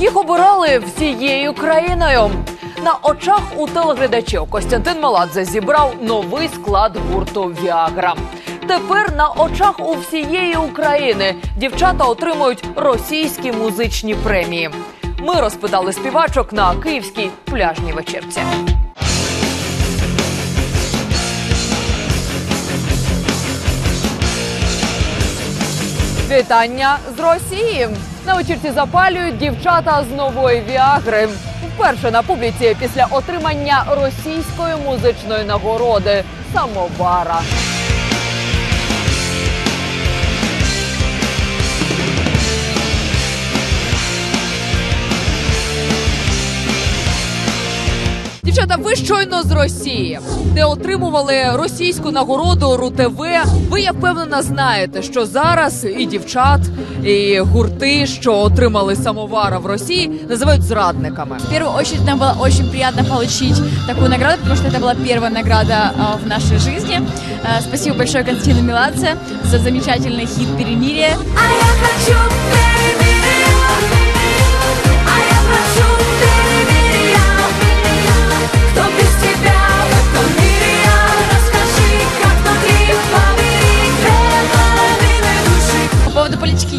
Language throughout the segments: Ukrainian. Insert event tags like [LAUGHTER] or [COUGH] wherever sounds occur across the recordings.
Їх обирали всією країною. На очах у телеглядачів Костянтин Маладзе зібрав новий склад гурту Віагра. Тепер на очах у всієї України дівчата отримують російські музичні премії. Ми розпитали співачок на київській пляжній вечірці. Вітання з Росії. На вечірці запалюють дівчата з нової Віагри. Вперше на публіці після отримання російської музичної нагороди самовара. Дівчата, ви щойно з Росії, де отримували російську нагороду РУ-ТВ. Ви я впевнена знаєте, що зараз і дівчат, і гурти, що отримали самовара в Росії, називають зрадниками. В первую очередь нам было очень приятно получить такую награду, потому что это была первая награда а, в нашей жизни. А, Спасибо большое Константину Меладзе за замечательный хит «Перемирие». А я хочу перемирия,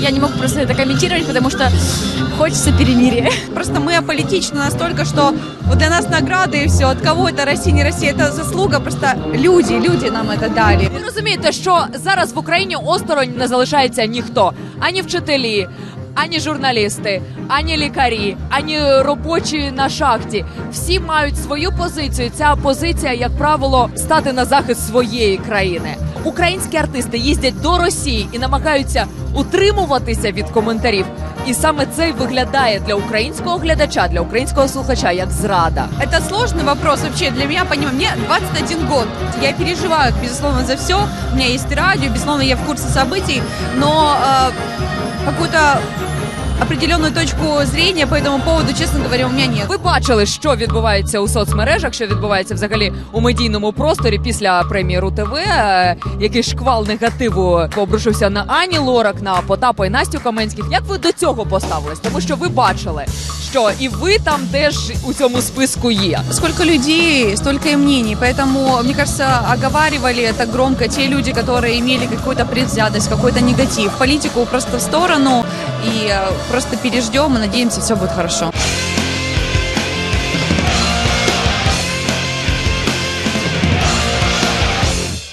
я не могу просто это комментировать, потому что хочется перемирия. [LAUGHS] Просто мы аполитичны настолько, что вот для нас награды и все. От кого это Россия, не Россия, это заслуга. Просто люди, люди нам это дали. Ви розумієте, що зараз в Україні осторонь не залишається ніхто, ані вчителі. Ані журналісти, ані лікарі, ані робочі на шахті. Всі мають свою позицію. Ця позиція, як правило, стати на захист своєї країни. Українські артисти їздять до Росії і намагаються утримуватися від коментарів. І саме це й виглядає для українського глядача, для українського слухача як зрада. Это сложный вопрос вообще для меня, понимаю. Мне 21 год. Я переживаю, безусловно, за все. У меня есть радио, безусловно, я в курсе событий, но э, какую-то определенную точку зрения по этому поводу, честно говоря, у меня нет. Ви бачили, що відбувається у соцмережах, що відбувається взагалі у медійному просторі після премії РУ-ТВ, е, який шквал негативу обрушився на Ані Лорак, на Потапа і Настю Каменських. Як ви до цього поставились? Тому що ви бачили, що і ви там теж у цьому списку є. Сколько людей, столько и мнений. Поэтому, мне кажется, оговаривали это громко те люди, которые имели какую-то предвзятость, какой-то негатив. Политику просто в сторону и э, просто переждем и надеемся, все будет хорошо.